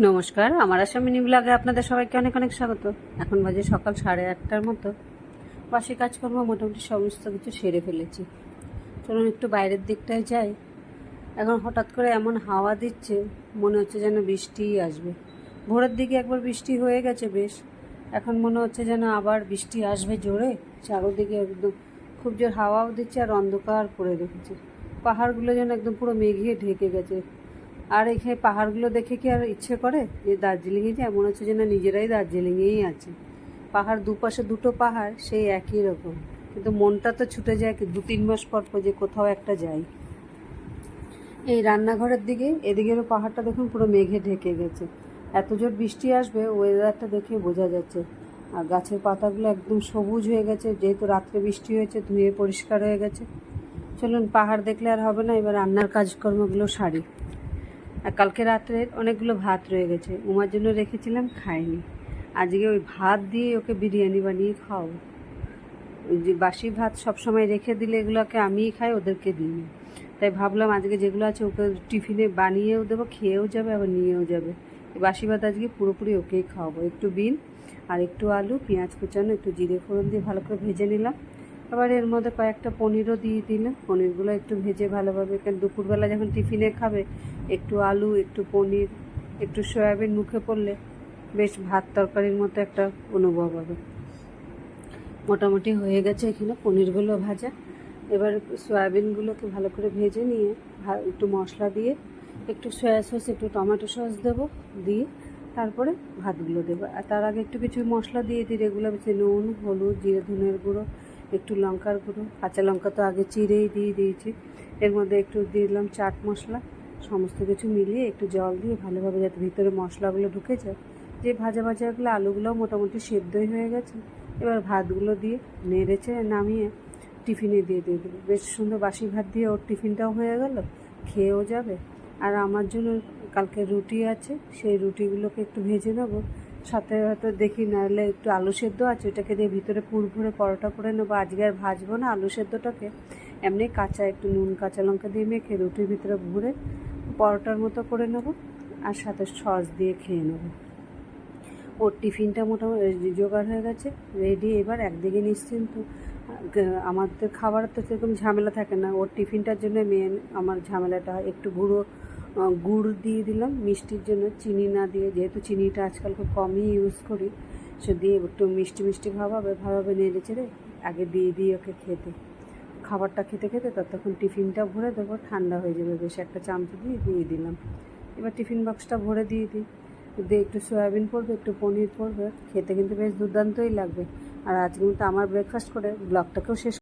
নমস্কার, আমার আসাম ব্লগে আপনাদের সবাইকে অনেক অনেক স্বাগত। এখন বাজে সকাল সাড়ে আটটার মতো। বাসি কাজকর্ম মোটামুটি সমস্ত কিছু সেরে ফেলেছি। চলুন একটু বাইরের দিকটায় যাই। এখন হঠাৎ করে এমন হাওয়া দিচ্ছে, মনে হচ্ছে যেন বৃষ্টিই আসবে। ভোরের দিকে একবার বৃষ্টি হয়ে গেছে বেশ। এখন মনে হচ্ছে যেন আবার বৃষ্টি আসবে জোরে। চারোদিকে একদম খুব জোর হাওয়াও দিচ্ছে আর অন্ধকার করে রেখেছে। পাহাড়গুলো যেন একদম পুরো মেঘে ঢেকে গেছে। আর এখানে পাহাড়গুলো দেখে কি আর ইচ্ছে করে? যে দার্জিলিংয়ে যায় মনে হচ্ছে যে না, নিজেরাই দার্জিলিংয়েই আছে। পাহাড় দুপাশে দুটো পাহাড়, সেই একই রকম। কিন্তু মনটা তো ছুটে যায় দু তিন মাস পর পর যে কোথাও একটা যাই। এই রান্নাঘরের দিকে এদিকেরও পাহাড়টা দেখুন পুরো মেঘে ঢেকে গেছে। এত জোর বৃষ্টি আসবে ওয়েদারটা দেখে বোঝা যাচ্ছে। আর গাছের পাতাগুলো একদম সবুজ হয়ে গেছে, যেহেতু রাত্রে বৃষ্টি হয়েছে, ধুয়ে পরিষ্কার হয়ে গেছে। চলুন, পাহাড় দেখলে আর হবে না, এবার রান্নার কাজকর্মগুলো সারি। আর কালকে রাত্রে অনেকগুলো ভাত রয়ে গেছে। উমার জন্য রেখেছিলাম, খাইনি। আজকে ওই ভাত দিয়ে ওকে বিরিয়ানি বানিয়ে খাওয়াবো। ওই যে বাসি ভাত সবসময় রেখে দিলে এগুলোকে আমিই খাই, ওদেরকে দিই। তাই ভাবলাম আজকে যেগুলো আছে ওকে টিফিনে বানিয়েও দেবো, খেয়েও যাবে, আবার নিয়েও যাবে। বাসি ভাত আজকে পুরোপুরি ওকেই খাওয়াবো। একটু বিন আর একটু আলু, পেঁয়াজ কুচানো, একটু জিরে ফোড়ন দিয়ে ভালো করে ভেজে নিলাম। আবার এর মধ্যে কয়েকটা পনিরও দিয়ে দিলাম পনিরগুলো একটু ভেজে ভালোভাবে দুপুরবেলা যখন টিফিনে খাবে, একটু আলু, একটু পনির, একটু সয়াবিন মুখে পড়লে বেশ ভাত তরকারির মতো একটা অনুভব হবে। মোটামুটি হয়ে গেছে এখানে পনিরগুলো ভাজা। এবার সয়াবিনগুলোকে ভালো করে ভেজে নিয়ে একটু মশলা দিয়ে একটু সয়া সস, একটু টমেটো সস দেবো, দিয়ে তারপরে ভাতগুলো দেবো। আর তার আগে একটু কিছু মশলা দিয়ে দিই, রেগুলার নুন, হলুদ, জিরে, ধনের গুঁড়ো একটু লঙ্কার গুঁড়ো, কাঁচা লঙ্কা তো আগে চিড়েই দিয়ে দিয়েছি। এর মধ্যে একটু দিলাম চাট মশলা। সমস্ত কিছু মিলিয়ে একটু জল দিয়ে ভালোভাবে যাতে ভিতরে মশলাগুলো ঢুকে যায়। যে ভাজা ভাজাগুলো আলুগুলোও মোটামুটি সেদ্ধই হয়ে গেছে। এবার ভাতগুলো দিয়ে নেড়েছে নামিয়ে টিফিনে দিয়ে দিয়ে দেবো। বেশ সুন্দর বাসি ভাত দিয়ে ওর টিফিনটাও হয়ে গেল, খেয়েও যাবে। আর আমার জন্য কালকে রুটি আছে, সেই রুটিগুলোকে একটু ভেজে নেব। সাথে হয়তো দেখি নাহলে একটু আলু সেদ্ধ আছে ওটাকে দিয়ে ভিতরে পুর ভরে পরোটা করে নেব। আজকে আর ভাজবো না আলু সেদ্ধটাকে। এমনি কাঁচা একটু নুন, কাঁচা লঙ্কা দিয়ে মেখে রুটির ভিতরে ভরে পরোটার মতো করে নেব আর সাথে সস দিয়ে খেয়ে নেব। ওর টিফিনটা মোটামুটি জোগাড় হয়ে গেছে রেডি এবার একদিকে নিশ্চিন্ত। আমাদের খাবার তো সেরকম ঝামেলা থাকে না, ওর টিফিনটার জন্য মেন আমার ঝামেলাটা হয়, একটু গুঁড়ো গুড় দিয়ে দিলাম, মিষ্টির জন্য চিনি না দিয়ে, যেহেতু চিনিটা আজকাল খুব কমই ইউজ করি, সে দিয়ে একটু মিষ্টি মিষ্টি ভাব হবে ভালোভাবে নেড়ে চেড়ে, আগে দিয়ে দিই ওকে খেতে। খাবারটা খেতে খেতে ততক্ষণ টিফিনটা ভরে দেবো, ঠান্ডা হয়ে যাবে, বেশ একটা চামচ দিয়ে দিয়ে দিলাম। এবার টিফিন বক্সটা ভরে দিয়ে দিই। দিয়ে একটু সয়াবিন পড়বে, একটু পনির পড়বে, খেতে কিন্তু বেশ দুর্দান্তই লাগবে। আর আজকে কিন্তু আমার ব্রেকফাস্ট করে ব্লগটাকেও শেষ